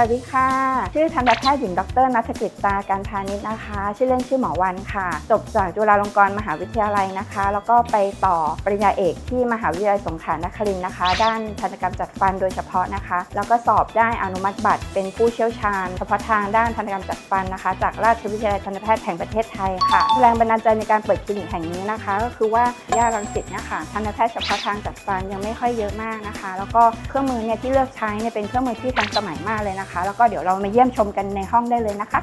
สวัสดีค่ะ ชื่อทันตแพทย์หญิงดรนัฐกฤษตาการพาณิชย์นะคะ ชื่อเล่นชื่อหมอวันค่ะ จบจากจุฬาลงกรณ์มหาวิทยาลัยนะคะ แล้วก็ไปต่อปริญญาเอกที่มหาวิทยาลัยสงขลานครินทร์นะคะ ด้านทันตกรรมจัดฟันโดยเฉพาะนะคะ แล้วก็สอบได้อนุมัติบัตร เป็นผู้เชี่ยวชาญเฉพาะทางด้านทันตกรรมจัดฟันนะคะ จากราชวิทยาลัยทันตแพทย์แห่งประเทศไทยค่ะ แรงบันดาลใจในการเปิดคลินิกแห่งนี้นะคะ ก็คือว่าย่ารังสิตเนี่ยค่ะทันตแพทย์เฉพาะทางจัดฟันยังไม่ค่อยเยอะมากนะคะ แล้วก็เครื่องมือเนี่ยที่เลือกใช้เนี่ยเป็นเครื่องมือที่ทันสมัยมากเลยนะคะแล้วก็เดี๋ยวเรามาเยี่ยมชมกันในห้องได้เลยนะคะ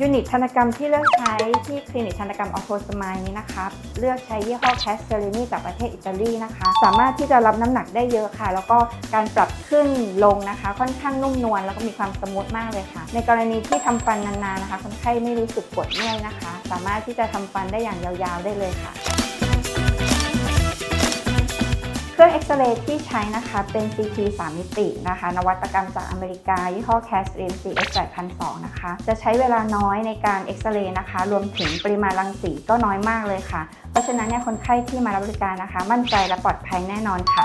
ยูนิตธนกรรมที่เลือกใช้ที่คลินิกธนกรรมออโทสมายนี้นะคะเลือกใช้ยี่ห้อแคสเซอรินีจากประเทศอิตาลีนะคะ สามารถที่จะรับน้ำหนักได้เยอะค่ะ แล้วก็การปรับขึ้นลงนะคะ ค่อนข้างนุ่มนวลแล้วก็มีความสมูทมากเลยค่ะ ในกรณีที่ทำฟันนานๆนะคะคนไข้ไม่รู้สึกปวดเมื่อยนะคะ สามารถที่จะทำฟันได้อย่างยาวๆได้เลยค่ะ กซเรย์ที่ใช้นะคะเป็น CT 3 มิตินะคะ นวัตกรรมจากอเมริกา ยี่ห้อ Casrin CS 8002นะคะ จะใช้เวลาน้อยในการเอ็กซเรย์นะคะ รวมถึงปริมาณรังสีก็น้อยมากเลยค่ะ เพราะฉะนั้นเนี่ยคนไข้ที่มารับบริการนะคะ มั่นใจและปลอดภัยแน่นอนค่ะ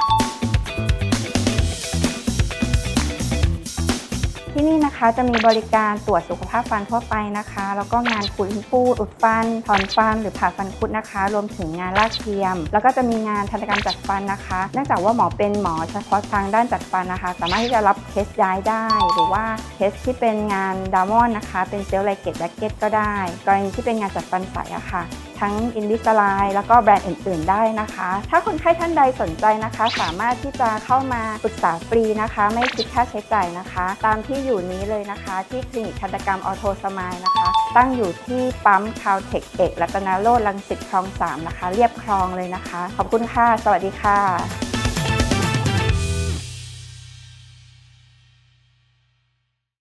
นะคะ จะมีบริการตรวจสุขภาพฟันทั่วไปนะคะ แล้วก็งานขุดฟูดอุดฟัน ถอนฟัน หรือผ่าฟันคุดนะคะ รวมถึงงานลากเทียม แล้วก็จะมีงานทันตกรรมจัดฟันนะคะ เนื่องจากว่าหมอเป็นหมอเฉพาะทางด้านจัดฟันนะคะ สามารถที่จะรับเคสย้ายได้ หรือว่าเคสที่เป็นงานดามอนนะคะ เป็นเซลล์ไลเกตแบ็กเก็ตก็ได้ กรณีที่เป็นงานจัดฟันใสอะค่ะ ทั้งอินดิสไลแล้วก็แบรนด์อื่น ๆ ได้นะคะ ถ้าคนไข้ท่านใดสนใจนะคะ สามารถที่จะเข้ามาปรึกษาฟรีนะคะ ไม่คิดค่าใช้จ่ายนะคะ ตามที่อยู่นี้เลยนะคะ ที่คลินิกทันตกรรมออโทสมายนะคะ ตั้งอยู่ที่ปั๊มคาวเทคเอกรัตนาโรดลังสิตคลอง3นะคะเรียบคลองเลยนะคะ ขอบคุณค่ะ สวัสดีค่ะ